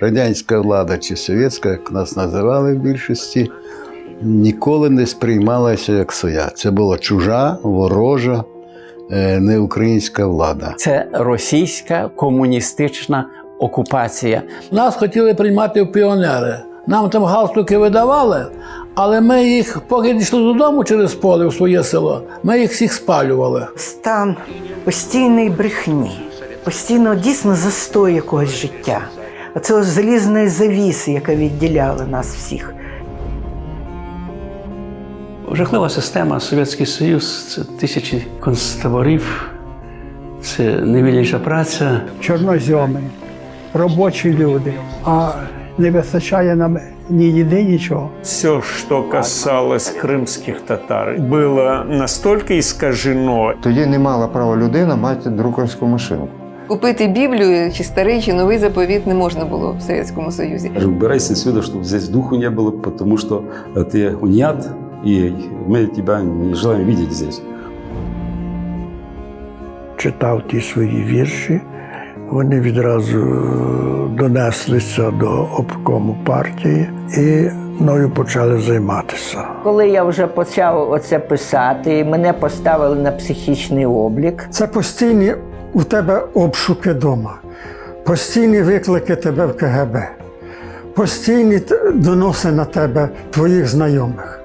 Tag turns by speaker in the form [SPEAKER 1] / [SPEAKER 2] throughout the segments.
[SPEAKER 1] Радянська влада чи совєтська, як нас називали в більшості, ніколи не сприймалася як своя. Це була чужа, ворожа, е, не українська влада.
[SPEAKER 2] Це російська комуністична окупація.
[SPEAKER 3] Нас хотіли приймати в піонери. Нам там галстуки видавали, але ми їх, поки дійшли додому через поле в своє село, ми їх всіх спалювали.
[SPEAKER 4] стан постійної брехні, постійно дійсно застой якогось життя. Оце ось залізної завіси, яка відділяла нас всіх.
[SPEAKER 5] Жахлива система Совєтський Союз це тисячі концтаборів, це невільніша праця.
[SPEAKER 6] чорнозьоми, робочі люди, а не вистачає нам ні їди, нічого.
[SPEAKER 7] Все, что касалось крымских татар, было настолько искажено,
[SPEAKER 8] Тоді не мала права людина мати друкарську машинку.
[SPEAKER 9] Купити Біблію, чи старий, чи новий заповіт не можна було в Совєтському Союзі.
[SPEAKER 10] Говорю, убирайся отсюда, чтобы здесь духу не было, потому что ты униат, и мы тебя не желаем видеть здесь.
[SPEAKER 6] Читав ті свої вірші, вони відразу е, донеслися до обкому партії і мною почали займатися.
[SPEAKER 11] Коли я вже почав оце писати, мене поставили на психічний облік.
[SPEAKER 6] Це постійні у тебе обшуки вдома, постійні виклики тебе в КГБ, постійні доноси на тебе твоїх знайомих.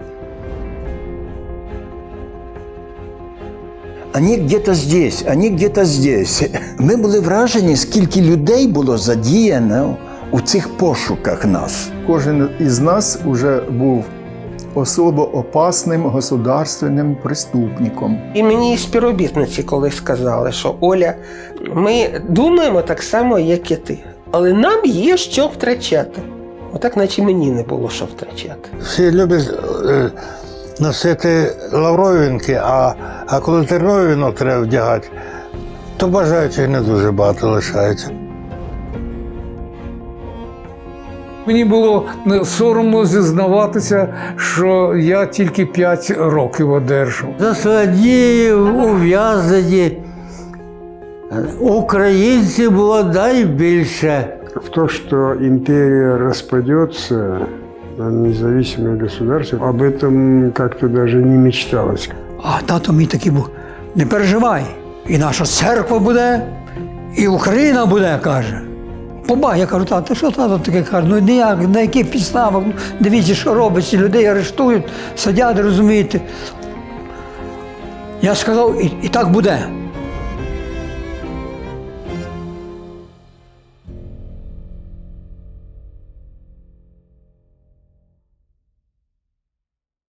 [SPEAKER 12] Они где-то здесь, они где-то здесь. Ми були вражені, скільки людей було задіяно у цих пошуках нас.
[SPEAKER 8] Кожен із нас вже був особо опасним государственним преступником.
[SPEAKER 13] І мені співробітниці колись сказали, що Оля, ми думаємо так само, як і ти, але нам є що втрачати. Отак, наче мені не було що втрачати.
[SPEAKER 6] Всі люблять е, носити лавровинки, а, а коли терновий треба вдягати, то бажаючих не дуже багато лишається.
[SPEAKER 3] Мені було соромно зізнаватися, що я тільки 5 років одержав.
[SPEAKER 6] Засадні, ув'язані. Українців було найбільше.
[SPEAKER 8] В то, что империя распадется на независимое государство, об этом как-то даже не мечталось.
[SPEAKER 6] А тато мій такий був, не переживай, і наша церква буде, і Україна буде, каже. Побах, я кажу, тато, що тато таке каже? Ну ніяк, на яких підставах? Ну, Дивіться, що робиться, людей арештують, садять, розумієте. Я сказав, і, і так буде.